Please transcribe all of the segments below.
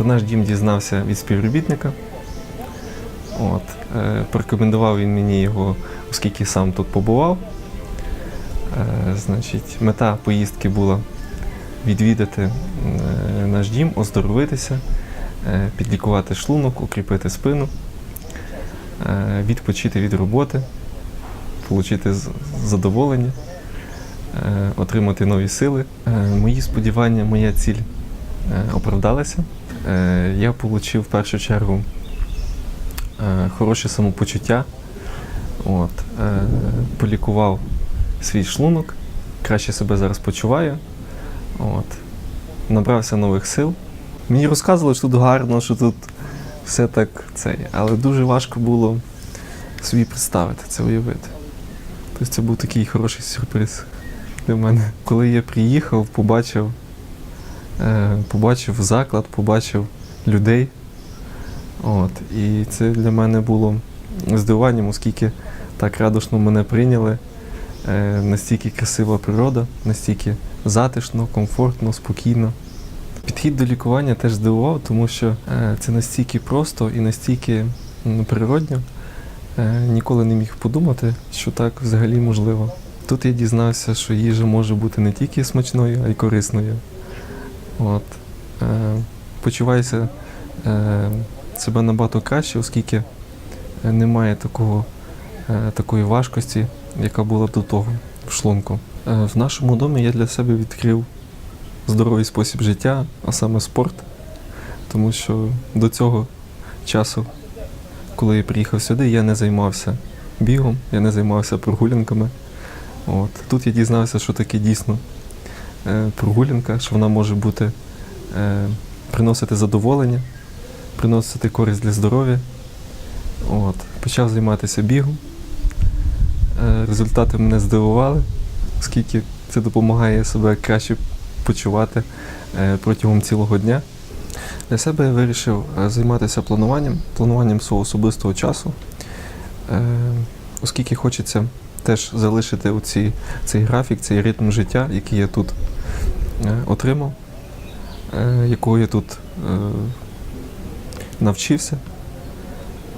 Про наш дім дізнався від співробітника. От, е, порекомендував він мені його, оскільки сам тут побував. Е, значить, мета поїздки була відвідати е, наш дім, оздоровитися, е, підлікувати шлунок, укріпити спину, е, відпочити від роботи, отримати задоволення, е, отримати нові сили. Е, Мої сподівання, моя ціль е, оправдалася. Е, Я отримав в першу чергу е, хороше самопочуття. От, е, полікував свій шлунок, краще себе зараз почуваю. От, набрався нових сил. Мені розказували, що тут гарно, що тут все так цей, але дуже важко було собі представити це уявити. Тобто це був такий хороший сюрприз для мене. Коли я приїхав, побачив, побачив заклад, побачив людей. От, і це для мене було здивуванням, оскільки так радушно мене прийняли. Е, настільки красива природа, настільки затишно, комфортно, спокійно. Підхід до лікування теж здивував, тому що е, це настільки просто і настільки природньо. Е, Ніколи не міг подумати, що так взагалі можливо. Тут я дізнався, що їжа може бути не тільки смачною, а й корисною. От. Е, Почуваюся е, себе набагато краще, оскільки немає такого, е, такої важкості, яка була до того в шлунку. Е, В нашому домі я для себе відкрив здоровий спосіб життя, а саме спорт, тому що до цього часу, коли я приїхав сюди, я не займався бігом, я не займався прогулянками. От. Тут я дізнався, що таке дійсно прогулянка, що вона може бути е, приносити задоволення, приносити користь для здоров'я. От. Почав займатися бігом. Е, Результати мене здивували, оскільки це допомагає себе краще почувати е, протягом цілого дня. Для себе я вирішив е, займатися плануванням, плануванням свого особистого часу, е, оскільки хочеться теж залишити оці, цей графік, цей ритм життя, який я тут е, отримав, е, якого я тут е, навчився.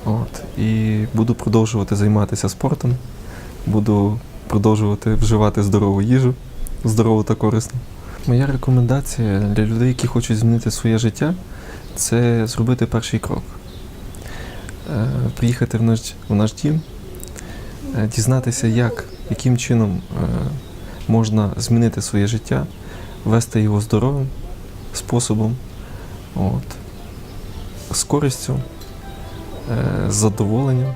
От, і буду продовжувати займатися спортом, буду продовжувати вживати здорову їжу, здорову та корисну. Моя рекомендація для людей, які хочуть змінити своє життя, це зробити перший крок. Приїхати в наш, в наш дім, дізнатися, як, яким чином е, можна змінити своє життя, вести його здоровим способом, от, з користю, е, з задоволенням.